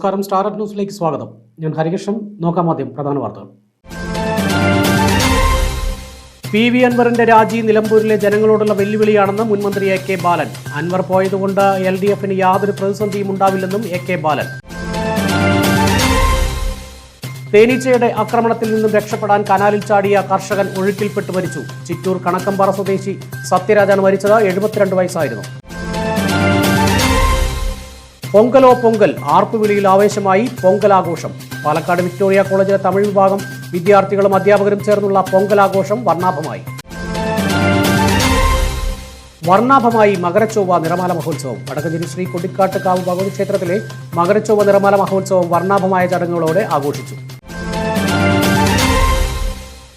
നമസ്കാരം. സ്റ്റാർ ന്യൂസിലേക്ക് സ്വാഗതം. ഞാൻ ഹരികൃഷ്ണൻ. നോക്കാം ആദ്യം പ്രധാന വാർത്തകൾ. പി വി അൻവറിന്റെ രാജി നിലമ്പൂരിലെ ജനങ്ങളോടുള്ള വെല്ലുവിളിയാണെന്ന് മുൻമന്ത്രി എ കെ ബാലൻ. അൻവർ പോയതുകൊണ്ട് എൽ ഡി എഫിന് യാതൊരു പ്രതിസന്ധിയും ഉണ്ടാവില്ലെന്നും എ കെ ബാലൻ. തേനീച്ചയുടെ ആക്രമണത്തിൽ നിന്നും രക്ഷപ്പെടാൻ കനാലിൽ ചാടിയ കർഷകൻ ഒഴുക്കിൽപ്പെട്ട് മരിച്ചു. ചിറ്റൂർ കണക്കമ്പാറ സ്വദേശി സത്യരാജാണ് മരിച്ചത്. എഴുപത്തിരണ്ട് വയസ്സായിരുന്നു. പൊങ്കലോ പൊങ്കൽ ആർപ്പുവിളിയിൽ ആവേശമായി പൊങ്കലാഘോഷം. പാലക്കാട് വിക്ടോറിയ കോളേജിലെ തമിഴ് വിഭാഗം വിദ്യാർത്ഥികളും അധ്യാപകരും ചേർന്നുള്ള പൊങ്കലാഘോഷം വർണാഭമായി. വർണാഭമായി മകരച്ചൊവ്വ നിറമാല മഹോത്സവം. വടക്കഞ്ചേരി ശ്രീ കൊടിക്കാട്ടുകാവ് ഭഗവതി ക്ഷേത്രത്തിലെ മകരച്ചൊവ്വ നിറമാല മഹോത്സവം വർണാഭമായ ചടങ്ങുകളോടെ ആഘോഷിച്ചു.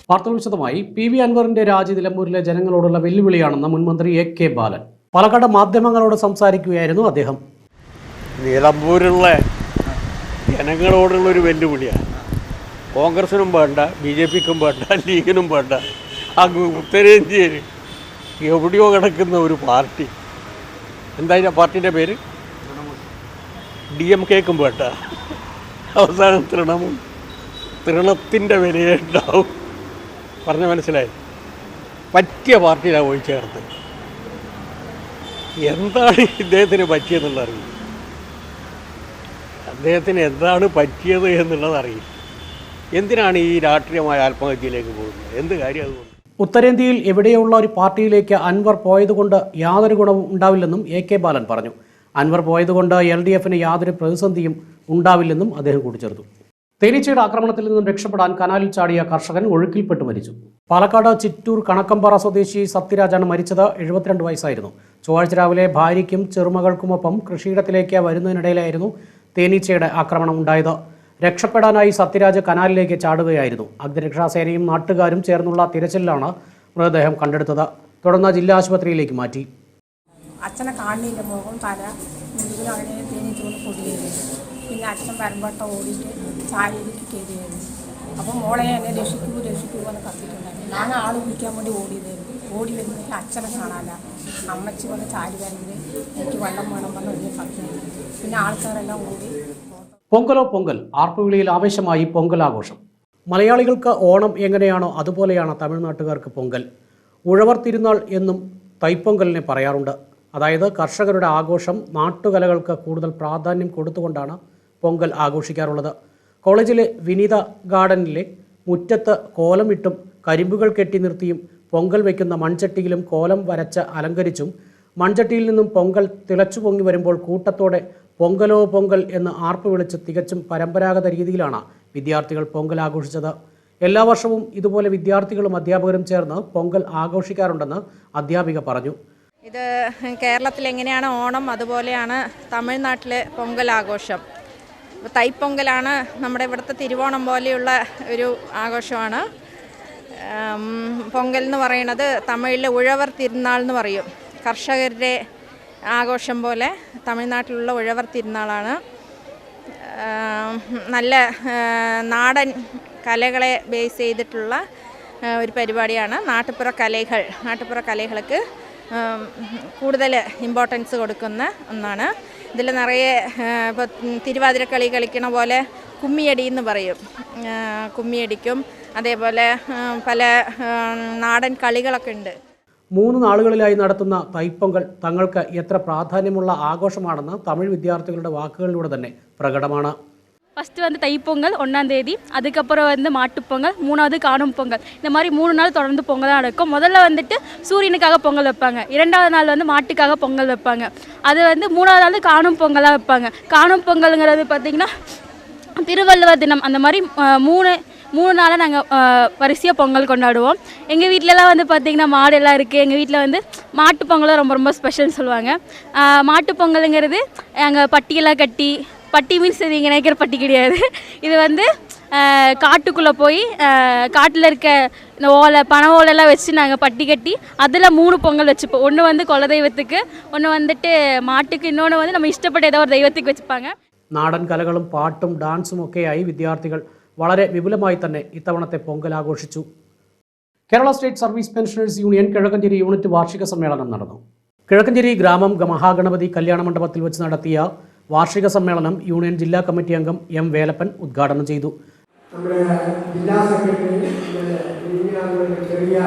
വാർത്തകൾ വിശദമായി പി വി അൻവറിന്റെ രാജി നിലമ്പൂരിലെ ജനങ്ങളോടുള്ള വെല്ലുവിളിയാണെന്ന് മുൻമന്ത്രി എ കെ ബാലൻ. പാലക്കാട് മാധ്യമങ്ങളോട് സംസാരിക്കുകയായിരുന്നു അദ്ദേഹം. നിലമ്പൂരുള്ള ജനങ്ങളോടുള്ള ഒരു വെല്ലുവിളിയാണ് കോൺഗ്രസിനും വേണ്ട ബി ജെ പിക്കും വേണ്ട ലീഗിനും വേണ്ട. അങ്ങ് ഉത്തരേന്ത്യയിൽ എവിടെയോ കിടക്കുന്ന ഒരു പാർട്ടി. എന്താ പാർട്ടിന്റെ പേര്? ഡി എം കെക്കും വേണ്ട. അവസാനം തൃണമും തൃണത്തിന്റെ വിലയേ ഉണ്ടാവും പറഞ്ഞ മനസ്സിലായി? പറ്റിയ പാർട്ടിയിലാണ് പോയി ചേർത്ത് എന്താണ് ഇദ്ദേഹത്തിന് പറ്റിയെന്നുള്ള അറിയില്ല. അദ്ദേഹത്തിന് എന്താണ് പറ്റിയത് എന്നുള്ളത് അറിയില്ല. എന്തിനാണ് ഈ രാഷ്ട്രീയമായ ആത്മഹത്യയിലേക്ക് പോകുന്നത്? എന്ത് കാര്യം അതുകൊണ്ട്? ഉത്തരേന്ത്യയിൽ എവിടെയുള്ള ഒരു പാർട്ടിയിലേക്ക് അൻവർ പോയതുകൊണ്ട് യാതൊരു ഗുണവും ഉണ്ടാവില്ലെന്നും എ കെ ബാലൻ പറഞ്ഞു. അൻവർ പോയതുകൊണ്ട് എൽ ഡി എഫിന് യാതൊരു പ്രതിസന്ധിയും ഉണ്ടാവില്ലെന്നും അദ്ദേഹം കൂട്ടിച്ചേർത്തു. തേനീച്ചയുടെ ആക്രമണത്തിൽ നിന്നും രക്ഷപ്പെടാൻ കനാലിൽ ചാടിയ കർഷകൻ ഒഴുക്കിൽപ്പെട്ട് മരിച്ചു. പാലക്കാട് ചിറ്റൂർ കണക്കമ്പാറ സ്വദേശി സത്യരാജാണ് മരിച്ചത്. എഴുപത്തിരണ്ട് വയസ്സായിരുന്നു. ചൊവ്വാഴ്ച രാവിലെ ഭാര്യയ്ക്കും ചെറുമകൾക്കുമൊപ്പം കൃഷിയിടത്തിലേക്ക് വരുന്നതിനിടയിലായിരുന്നു തേനീച്ചയുടെ ആക്രമണം ഉണ്ടായത്. രക്ഷപ്പെടാനായി സത്യരാജ് കനാലിലേക്ക് ചാടുകയായിരുന്നു. അഗ്നിരക്ഷാസേനയും നാട്ടുകാരും ചേർന്നുള്ള തിരച്ചിലാണ് മൃതദേഹം കണ്ടെടുത്തത്. തുടർന്ന് ജില്ലാ ആശുപത്രിയിലേക്ക് മാറ്റി. അച്ഛനെ കാണില്ല മുഖം തല മുഴുവൻ അങ്ങനെ തേനീച്ചോട് പൊടിയായിരുന്നു പിന്നെ അച്ഛൻ പരമ്പട്ട ഓടിയിട്ട് ചായയിലേക്ക് കയറിയായിരുന്നു. അപ്പോൾ മോളെ എന്നെ രക്ഷിക്കൂ രക്ഷിക്കൂ എന്ന് കത്തിട്ടുണ്ടായിരുന്നു ഞാൻ ആൾ വിളിക്കാൻ വേണ്ടി ഓടിയതായിരുന്നു. ഓടി വരുന്നെങ്കിൽ അച്ഛനെ കാണാനില്ല. അമ്മച്ചി വന്ന് ചാടി വരുന്നത് എനിക്ക് വെള്ളം വേണം പറഞ്ഞ് വലിയ പിന്നെ ആൾക്കാരെല്ലാം കൂടി പൊങ്കലോ പൊങ്കൽ ആർപ്പുവിളിയിൽ ആവേശമായി പൊങ്കലാഘോഷം മലയാളികൾക്ക് ഓണം എങ്ങനെയാണോ അതുപോലെയാണ് തമിഴ്നാട്ടുകാർക്ക് പൊങ്കൽ. ഉഴവർ തിരുനാൾ എന്നും തൈപ്പൊങ്കലിനെ പറയാറുണ്ട്. അതായത് കർഷകരുടെ ആഘോഷം നാട്ടുകലകൾക്ക് കൂടുതൽ പ്രാധാന്യം കൊടുത്തുകൊണ്ടാണ് പൊങ്കൽ ആഘോഷിക്കാറുള്ളത്. കോളേജിലെ വിനീത ഗാർഡനിലെ മുറ്റത്ത് കോലമിട്ടും കരിമ്പുകൾ കെട്ടി നിർത്തിയും പൊങ്കൽ വയ്ക്കുന്ന മൺചട്ടിയിലും കോലം വരച്ച് അലങ്കരിച്ചും മൺചട്ടിയിൽ നിന്നും പൊങ്കൽ തിളച്ചു പൊങ്ങി വരുമ്പോൾ കൂട്ടത്തോടെ പൊങ്കലോ പൊങ്കൽ എന്ന് ആർപ്പ് വിളിച്ച് തികച്ചും പരമ്പരാഗത രീതിയിലാണ് വിദ്യാർത്ഥികൾ പൊങ്കൽ ആഘോഷിച്ചത്. എല്ലാ വർഷവും ഇതുപോലെ വിദ്യാർത്ഥികളും അധ്യാപകരും ചേർന്ന് പൊങ്കൽ ആഘോഷിക്കാറുണ്ടെന്ന് അധ്യാപിക പറഞ്ഞു. ഇത് കേരളത്തിൽ എങ്ങനെയാണ് ഓണം? അതുപോലെയാണ് തമിഴ്നാട്ടിലെ പൊങ്കൽ ആഘോഷം. തൈപ്പൊങ്കലാണ് നമ്മുടെ ഇവിടുത്തെ തിരുവോണം പോലെയുള്ള ഒരു ആഘോഷമാണ്. പൊങ്കൽ എന്ന് പറയുന്നത് തമിഴിലെ ഉഴവർ തിരുനാൾ എന്ന് പറയും. കർഷകരുടെ ആഘോഷം പോലെ തമിഴ്നാട്ടിലുള്ള ഉഴവർ തിരുനാളാണ്. നല്ല നാടൻ കലകളെ ബേസ് ചെയ്തിട്ടുള്ള ഒരു പരിപാടിയാണ്. നാട്ടുപുറ കലകൾ നാട്ടുപുറ കലകൾക്ക് കൂടുതൽ ഇമ്പോർട്ടൻസ് കൊടുക്കുന്ന ഒന്നാണ്. ഇതിൽ നിറയെ ഇപ്പോൾ തിരുവാതിരക്കളി കളിക്കണ പോലെ കുമ്മിയടി എന്ന് പറയും. കുമ്മിയടിക്കും. അതേപോലെ പല നാടൻ കളികളൊക്കെ ഉണ്ട്. മൂന്ന് നാളുകളിലായി നടത്തുന്ന തൈപ്പൊങ്കൽ തങ്ങൾക്ക് എത്ര പ്രാധാന്യമുള്ള ആഘോഷമാണെന്ന് തമിഴ് വിദ്യാർത്ഥികളുടെ വാക്കുകളിലൂടെ തന്നെ പ്രകടമാണ്. ஃபஸ்ட்டு வந்து தைப்பொங்கல் ஒன்றாந்தேதி அதுக்கப்புறம் வந்து மாட்டுப்பொங்கல் மூணாவது காணும் பொங்கல். இந்த மாதிரி மூணு நாள் தொடர்ந்து பொங்கல் தான் நடக்கும். முதல்ல வந்துட்டு சூரியனுக்காக பொங்கல் வைப்பாங்க. இரண்டாவது நாள் வந்து மாட்டுக்காக பொங்கல் வைப்பாங்க. அது வந்து மூணாவது நாள் காணும் பொங்கலாக வைப்பாங்க. காணும் பொங்கலுங்கிறது பார்த்திங்கன்னா திருவள்ளுவர் தினம். அந்த மாதிரி மூணு மூணு நாளாக நாங்கள் வரிசையாக பொங்கல் கொண்டாடுவோம். எங்கள் வீட்டிலலாம் வந்து பார்த்திங்கன்னா மாடு எல்லாம் இருக்குது எங்கள் வீட்டில் வந்து மாட்டு பொங்கலும் ரொம்ப ரொம்ப ஸ்பெஷல்னு சொல்லுவாங்க. அஹ், மாட்டு பொங்கலுங்கிறது அங்கே பட்டியெல்லாம் கட்டி பட்டி மீன்ஸ் நீங்கள் நினைக்கிற பட்டி கிடையாது இது வந்து காட்டுக்குள்ளே போய் காட்டில் இருக்க இந்த ஓலை பனை ஓலைலாம் வச்சு நாங்கள் பட்டி கட்டி அதில் மூணு பொங்கல் வச்சுப்போம் ஒன்று வந்து குலதெய்வத்துக்கு ஒன்று வந்துட்டு மாட்டுக்கு இன்னொன்று வந்து நம்ம இஷ்டப்பட்ட ஏதோ ஒரு தெய்வத்துக்கு வச்சுப்பாங்க നാടൻ കലകളും പാട്ടും ഡാൻസും ഒക്കെയായി വിദ്യാർത്ഥികൾ വളരെ വിപുലമായി തന്നെ ഇത്തവണത്തെ പൊങ്കൽ ആഘോഷിച്ചു Kerala state service pensioners union Kizhakkanchery unit വാർഷിക സമ്മേളനം നടന്നു കിഴക്കഞ്ചേരി ഗ്രാമം ഗ- മഹാഗണപതി കല്യാണ മണ്ഡപത്തിൽ വെച്ച് നടത്തിയ വാർഷിക സമ്മേളനം യൂണിയൻ ജില്ലാ കമ്മിറ്റി അംഗം എം വേലപ്പൻ ഉദ്ഘാടനം ചെയ്തു. നമ്മുടെ ജില്ലാ സെക്രട്ടറി ചെറിയ ഒരു ചെറിയ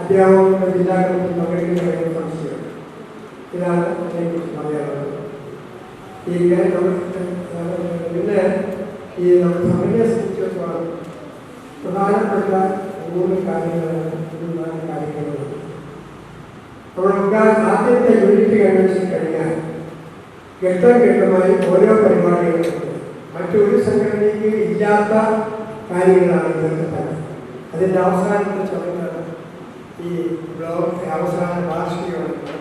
അധ്യാപകരുടെ ജില്ലാ കമ്മിറ്റി പങ്കെടുക്കുന്ന സംശയം ഇതാണ് അതിനെക്കുറിച്ച് പറയാനുള്ളത് ഈ കാര്യം നമുക്ക് പിന്നെ ഈ നമ്മുടെ സഭയെ സംബന്ധിച്ചിടത്തോളം പ്രധാനപ്പെട്ട മൂന്ന് കാര്യങ്ങളാണ് ഒരു നാല് കാര്യങ്ങളുള്ളത് നമ്മളൊക്കെ ആദ്യത്തെ യൂണിറ്റ് കൺവെൻഷൻ കഴിഞ്ഞാൽ ഘട്ടം ഘട്ടമായി ഓരോ പരിപാടികളുണ്ട് മറ്റൊരു സംഘടനയ്ക്ക് ഇല്ലാത്ത കാര്യങ്ങളാണ് ഇതൊക്കെ തന്നെ അതിൻ്റെ അവസാനത്തെ ചടങ്ങാണ് ഈ ബ്ലോക്ക് അവസാന വാർഷികമാണ് നടക്കുന്നത്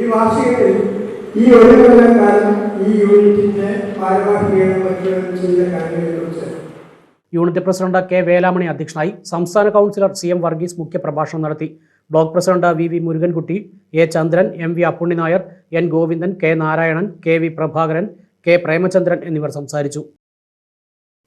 ഈ വാർഷികത്തിൽ ഈ ഒരു കൊല്ലം കാലം ഈ യൂണിറ്റിന്റെ ഭാരവാഹികളും മറ്റും യൂണിറ്റ് പ്രസിഡന്റ് കെ വേലാമണി അധ്യക്ഷനായി സംസ്ഥാന കൗൺസിലർ സി എം വർഗീസ് മുഖ്യപ്രഭാഷണം നടത്തി. Block president V V Murukankutty A Chandran M V Appunni Nair N Govindan K Narayanan K V Prabhakaran K Premachandran എന്നിവർ സംസാരിച്ചു.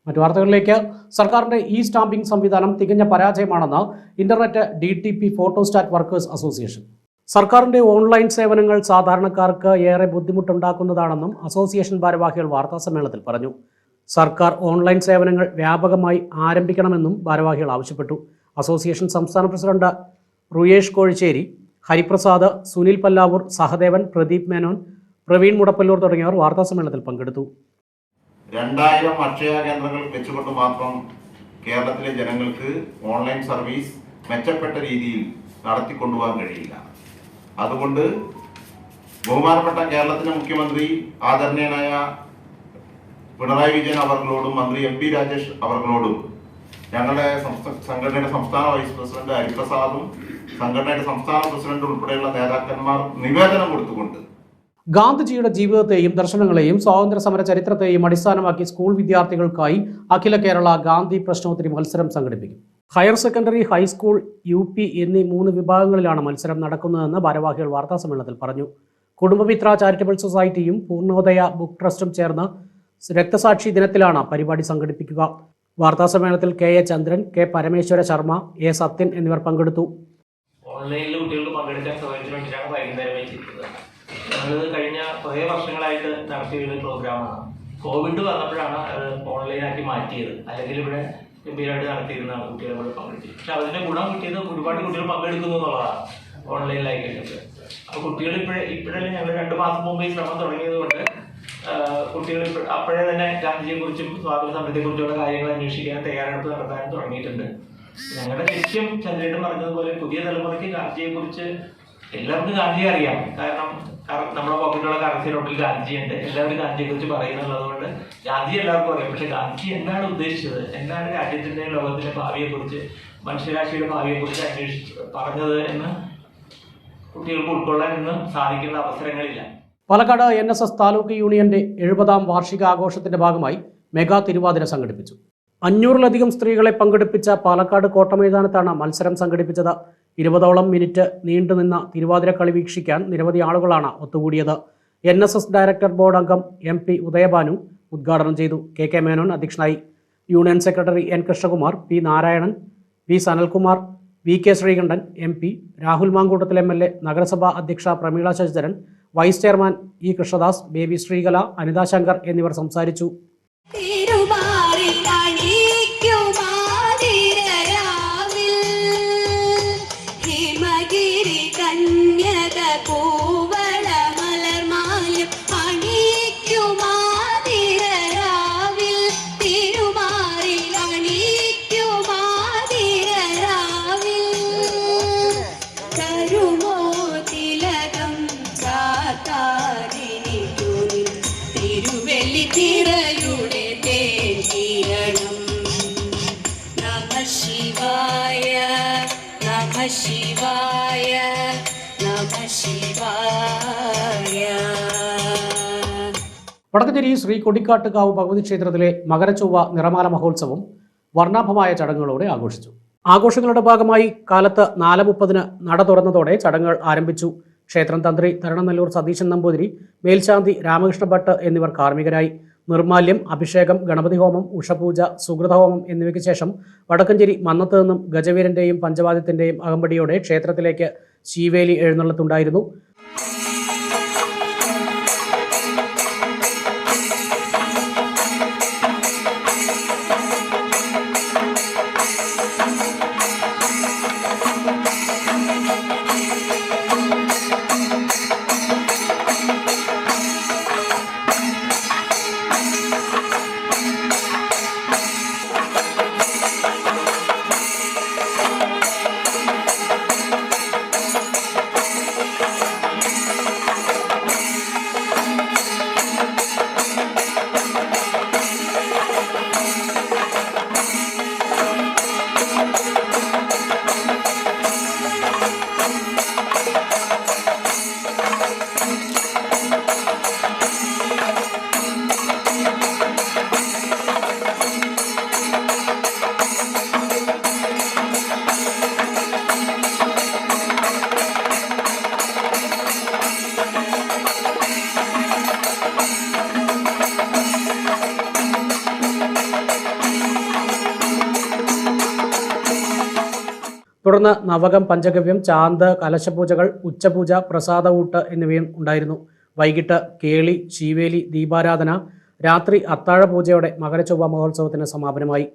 മറ്റു വാർത്തകളിലേക്ക്. സർക്കാരിന്റെ ഇ സ്റ്റാമ്പിംഗ് സംവിധാനം തികഞ്ഞ പരാജയമാണെന്ന് internet D T P photostat workers association. സർക്കാരിന്റെ ഓൺലൈൻ സേവനങ്ങൾ സാധാരണക്കാർക്ക് ഏറെ ബുദ്ധിമുട്ടുണ്ടാക്കുന്നതാണെന്നും അസോസിയേഷൻ ഭാരവാഹികൾ വാർത്താസമ്മേളനത്തിൽ പറഞ്ഞു. സർക്കാർ ഓൺലൈൻ സേവനങ്ങൾ വ്യാപകമായി ആരംഭിക്കണമെന്നും ഭാരവാഹികൾ ആവശ്യപ്പെട്ടു. അസോസിയേഷൻ സംസ്ഥാന പ്രസിഡന്റ് റുയേഷ് കോഴിച്ചേരി ഹരിപ്രസാദ് സുനിൽ പല്ലാവൂർ സഹദേവൻ പ്രദീപ് മേനോൻ പ്രവീൺ മുടപ്പല്ലൂർ തുടങ്ങിയവർ വാർത്താസമ്മേളനത്തിൽ പങ്കെടുത്തു. രണ്ടായിരം അക്ഷയ കേന്ദ്രങ്ങൾ വെച്ചുകൊണ്ട് മാത്രം കേരളത്തിലെ ജനങ്ങൾക്ക് ഓൺലൈൻ സർവീസ് മെച്ചപ്പെട്ട രീതിയിൽ നടത്തിക്കൊണ്ടുപോകാൻ കഴിയില്ല. അതുകൊണ്ട് ബഹുമാനപ്പെട്ട കേരളത്തിലെ മുഖ്യമന്ത്രി ആദരണീയനായ പിണറായി വിജയൻ അവർകളോടും മന്ത്രി എം പി രാജേഷ് അവർകളോടും ഞങ്ങളുടെ സംഘടനയുടെ സംസ്ഥാന വൈസ് പ്രസിഡന്റ് ഹരിപ്രസാദും സംഘടനയുടെ സംസ്ഥാന പ്രസിഡന്റ് ഉൾപ്പെടെയുള്ള നേതാക്കന്മാർ നിവേദനം കൊടുത്തുകൊണ്ട് ഗാന്ധിജിയുടെ ജീവിതത്തെയും ദർശനങ്ങളെയും സ്വാതന്ത്ര്യ സമര ചരിത്രത്തെയും അടിസ്ഥാനമാക്കി സ്കൂൾ വിദ്യാർത്ഥികൾക്കായി അഖില കേരള ഗാന്ധി പ്രശ്നോത്തരി മത്സരം സംഘടിപ്പിക്കും. Higher secondary high school U P എന്നീ മൂന്ന് വിഭാഗങ്ങളിലാണ് മത്സരം നടക്കുന്നതെന്ന് ഭാരവാഹികൾ വാർത്താസമ്മേളനത്തിൽ പറഞ്ഞു. കുടുംബമിത്ര ചാരിറ്റബിൾ സൊസൈറ്റിയും പൂർണോദയ ബുക്ക് ട്രസ്റ്റും ചേർന്ന് രക്തസാക്ഷി ദിനത്തിലാണ് പരിപാടി സംഘടിപ്പിക്കുക. വാർത്താസമ്മേളനത്തിൽ K A Chandran K Parameswara Sharma A Sathyan എന്നിവർ പങ്കെടുത്തു. ഓൺലൈനിൽ പങ്കെടുക്കാൻ കഴിഞ്ഞ കുറേ വർഷങ്ങളായിട്ട് നടത്തിയ പ്രോഗ്രാമാണ് കോവിഡ് വന്നപ്പോഴാണ് അത് ഓൺലൈനാക്കി മാറ്റിയത്. അല്ലെങ്കിൽ ഇവിടെ ഗംഭീരമായിട്ട് നടത്തിയിരുന്ന കുട്ടികളെ കൂടെ പങ്കെടുത്തത് പക്ഷെ അതിന്റെ ഗുണം കിട്ടിയത് ഒരുപാട് കുട്ടികൾ പങ്കെടുക്കുന്നു എന്നുള്ളതാണ്. ഓൺലൈനിലായി കഴിഞ്ഞിട്ട് അപ്പോൾ കുട്ടികൾ ഇപ്പോഴേ ഇപ്പോഴല്ലേ ഞങ്ങൾ രണ്ട് മാസം മുമ്പ് ഈ ശ്രമം തുടങ്ങിയത് കൊണ്ട് കുട്ടികൾ അപ്പോഴേ തന്നെ ഗാന്ധിജിയെക്കുറിച്ചും സ്വാതന്ത്ര്യ സമരത്തെക്കുറിച്ചുള്ള കാര്യങ്ങൾ അന്വേഷിക്കാൻ തയ്യാറെടുപ്പ് നടത്താനും തുടങ്ങിയിട്ടുണ്ട്. ഞങ്ങളുടെ ലക്ഷ്യം ചന്ദ്രേട്ടൻ പറഞ്ഞതുപോലെ പുതിയ തലമുറയ്ക്ക് ഗാന്ധിജിയെ കുറിച്ച് എല്ലാവർക്കും ഗാന്ധിയെ അറിയാം. കാരണം നമ്മുടെ പോക്കറ്റുള്ള കറൻസി നോട്ടിൽ ഗാന്ധിയുണ്ട് എല്ലാവരും ഗാന്ധിയെ കുറിച്ച് പറയുന്നുള്ളത് കൊണ്ട് ഗാന്ധി എല്ലാവർക്കും അറിയാം. പക്ഷെ ഗാന്ധി എന്താണ് ഉദ്ദേശിച്ചത്? എന്താണ് രാജ്യത്തിന്റെ ലോകത്തിന്റെ ഭാവിയെ കുറിച്ച് മനുഷ്യരാശിയുടെ ഭാവിയെ കുറിച്ച് അന്വേഷിച്ച് പറഞ്ഞത് എന്ന് കുട്ടികൾക്ക് ഉൾക്കൊള്ളാൻ ഇന്ന് സാധിക്കുന്ന അവസരങ്ങളില്ല. Palakkad N S S taluk യൂണിയന്റെ എഴുപതാം വാർഷികാഘോഷത്തിന്റെ ഭാഗമായി മെഗാ തിരുവാതിര സംഘടിപ്പിച്ചു. അഞ്ഞൂറിലധികം സ്ത്രീകളെ പങ്കെടുപ്പിച്ച പാലക്കാട് കോട്ടമൈതാനത്താണ് മത്സരം സംഘടിപ്പിച്ചത്. ഇരുപതോളം മിനിറ്റ് നീണ്ടുനിന്ന തിരുവാതിര കളി വീക്ഷിക്കാൻ നിരവധി ആളുകളാണ് ഒത്തുകൂടിയത്. N S S director board അംഗം എം പി ഉദയഭാനു ഉദ്ഘാടനം ചെയ്തു. കെ കെ മേനോൻ അധ്യക്ഷനായി. Union secretary N Krishnakumar P Narayanan V Sanalkumar V K Sreekantan M P Rahul Mamkootathil M L A നഗരസഭാ അധ്യക്ഷ Prameela Sasidharan vice chairman E Krishnadas Baby Sreekala Anitha Shankar എന്നിവർ സംസാരിച്ചു. വടക്കഞ്ചേരി ശ്രീ കൊടിക്കാട്ടുകാവ് ഭഗവതി ക്ഷേത്രത്തിലെ മകരച്ചൊവ്വ നിറമാല മഹോത്സവം വർണാഭമായ ചടങ്ങുകളോടെ ആഘോഷിച്ചു. ആഘോഷങ്ങളുടെ ഭാഗമായി കാലത്ത് നാല് മുപ്പതിന് നട തുറന്നതോടെ ചടങ്ങുകൾ ആരംഭിച്ചു. ക്ഷേത്രം തന്ത്രി തരണനെല്ലൂർ സതീശൻ നമ്പൂതിരി മേൽശാന്തി രാമകൃഷ്ണ ഭട്ട് എന്നിവർ കാർമ്മികരായി. നിർമാല്യം അഭിഷേകം ഗണപതി ഹോമം ഉഷപൂജ സുഹൃതഹോമം എന്നിവയ്ക്ക് ശേഷം വടക്കഞ്ചേരി മന്നത്ത് നിന്നും ഗജവീരന്റെയും പഞ്ചവാദ്യത്തിന്റെയും അകമ്പടിയോടെ ക്ഷേത്രത്തിലേക്ക് ശീവേലി എഴുന്നള്ളത്തുണ്ടായിരുന്നു. തുടർന്ന് നവകം പഞ്ചഗവ്യം ചാന്ത് കലശപൂജകൾ ഉച്ചപൂജ പ്രസാദകൂട്ട് എന്നിവയും ഉണ്ടായിരുന്നു. വൈകിട്ട് കേളി ശീവേലി ദീപാരാധന രാത്രി അത്താഴ പൂജയോടെ മകരചൊവ്വ മഹോത്സവത്തിന് സമാപനമായി.